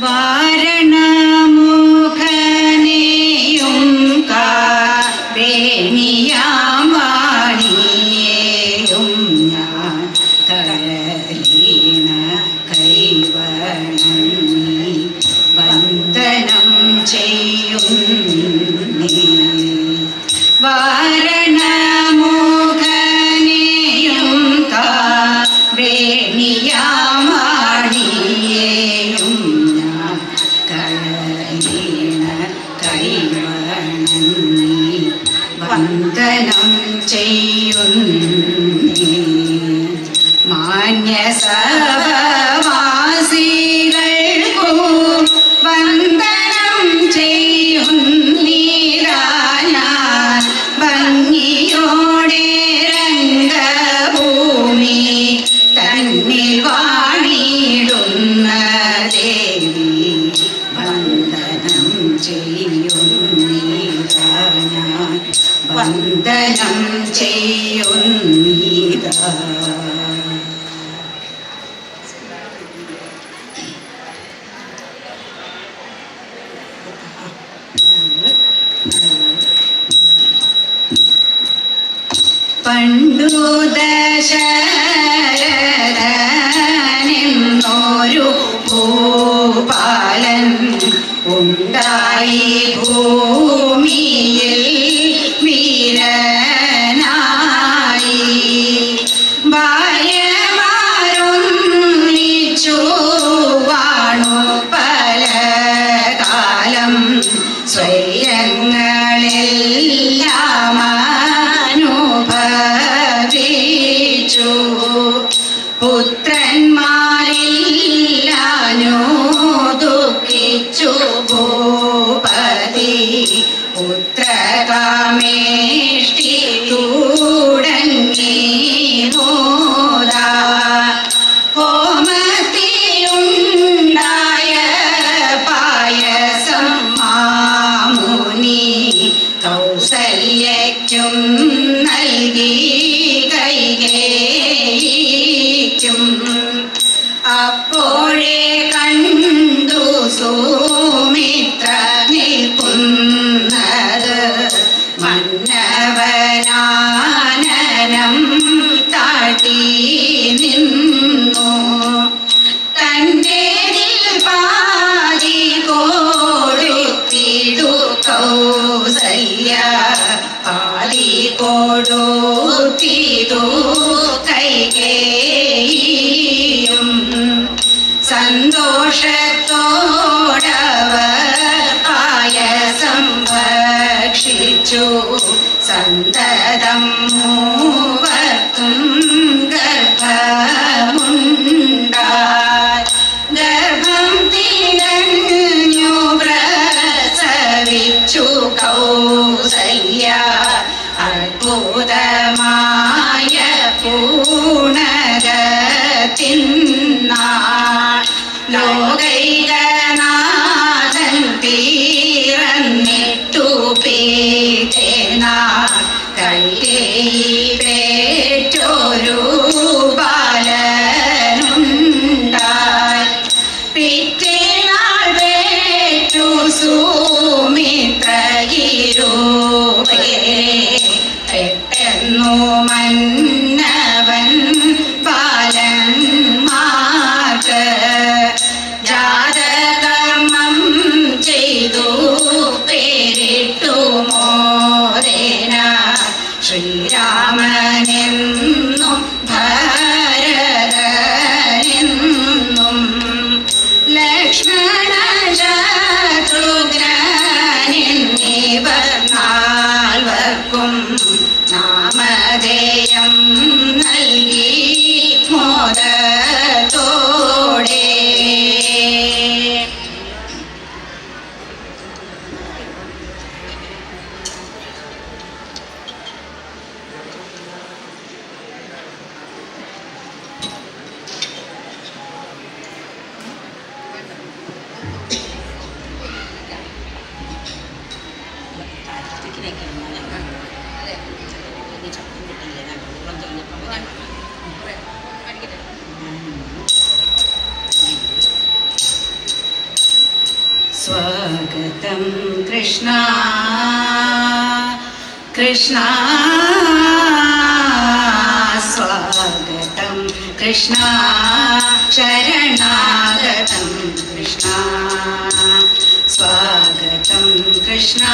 வார പുത്രന്മാരില്ലാനോ ദുഃഖിച്ചു ഭൂപതി. പുത്രകാമേഷ്ടി തുടങ്ങി മോദാ ഹോമത്തിലുണ്ടായ പായസം മാമുനി കൗസല്യയ്ക്കും നൽകി കൈകേയിക്കും കൊടുത്തിടു കൈകേയും. സന്തോഷത്തോടവർ പായസം ഭക്ഷിച്ചു. സന്തതം മൂവർക്കും ഗർഭമുണ്ടായി. ഗർഭം തിരഞ്ഞു പ്രസവിച്ചു കൗസല്യ. അത്ഭുതമായ മന്നവൻ ബാലന്മാർക്ക് ജാതകർമ്മം ചെയ്തു പേരിട്ടു മോദേന ശ്രീരാമനെന്നും ഭരതനെന്നും ലക്ഷ്മണ ശത്രുഘ്നനിവർ വിശാലാക്ഷി できないけどもね、うん、でお姉ちゃんも褒めていいねなんかブランドにやっぱみたいな、うん、これありげてる स्वागतं कृष्णा कृष्णा स्वागतं कृष्णा शरणागतं कृष्णा स्वागतं कृष्णा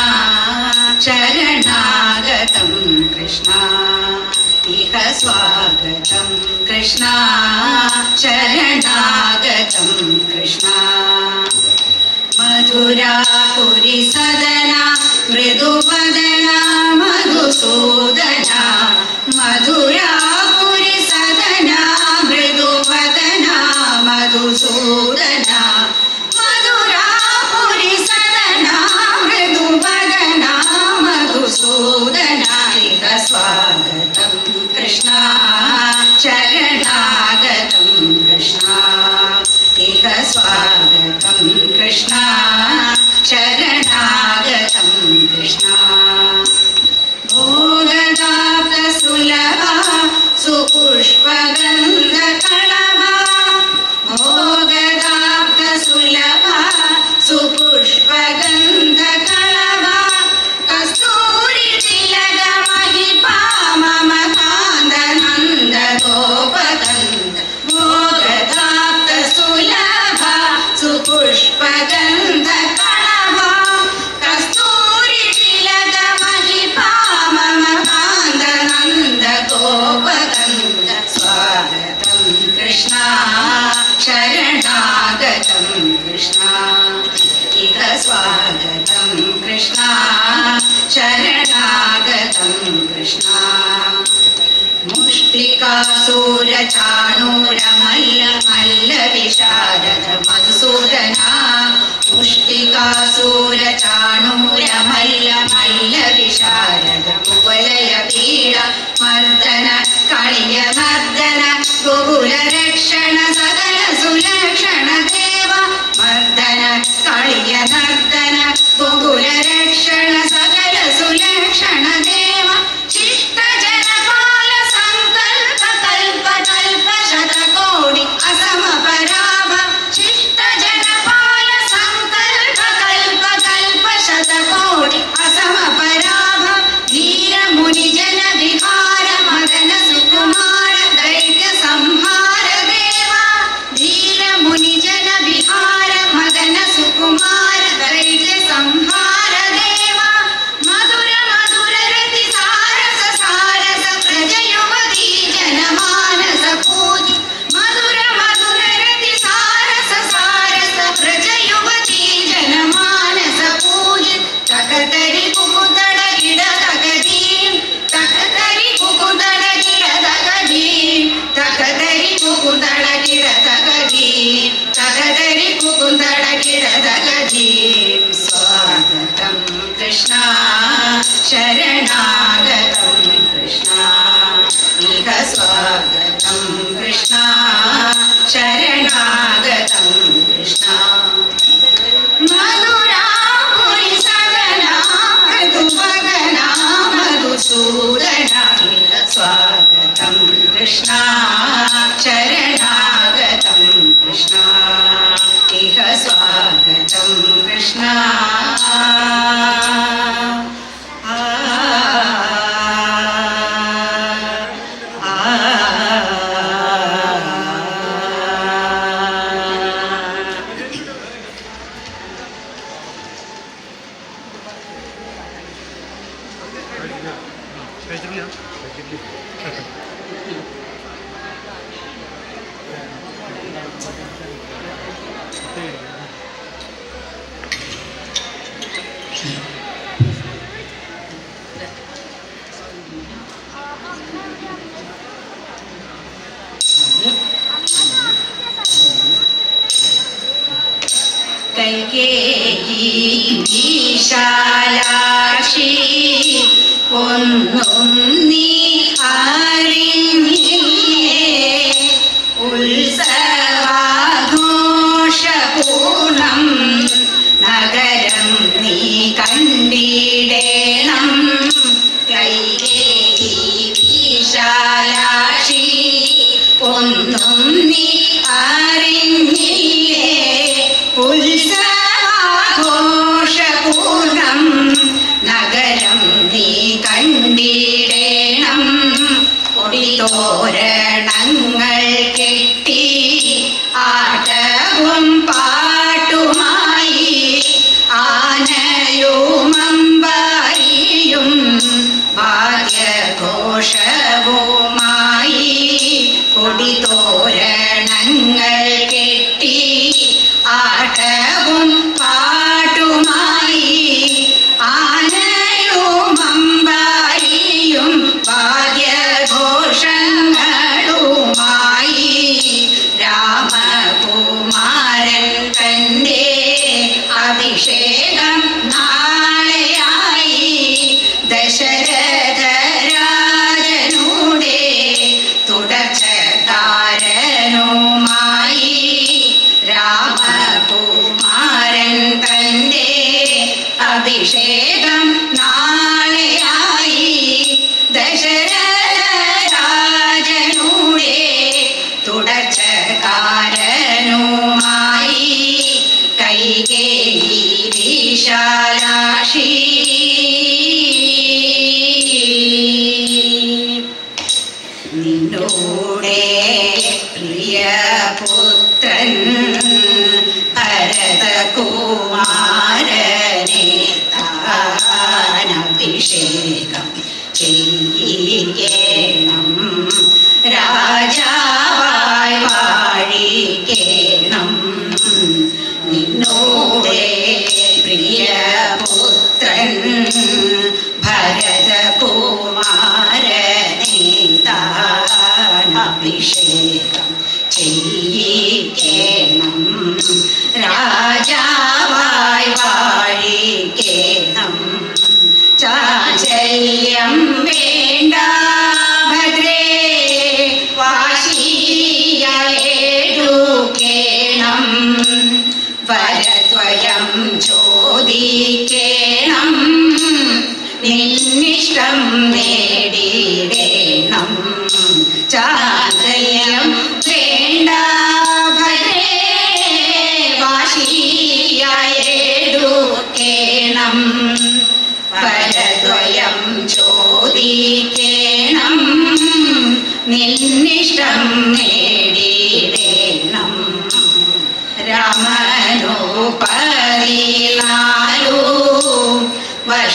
തോരണ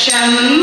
Hashem.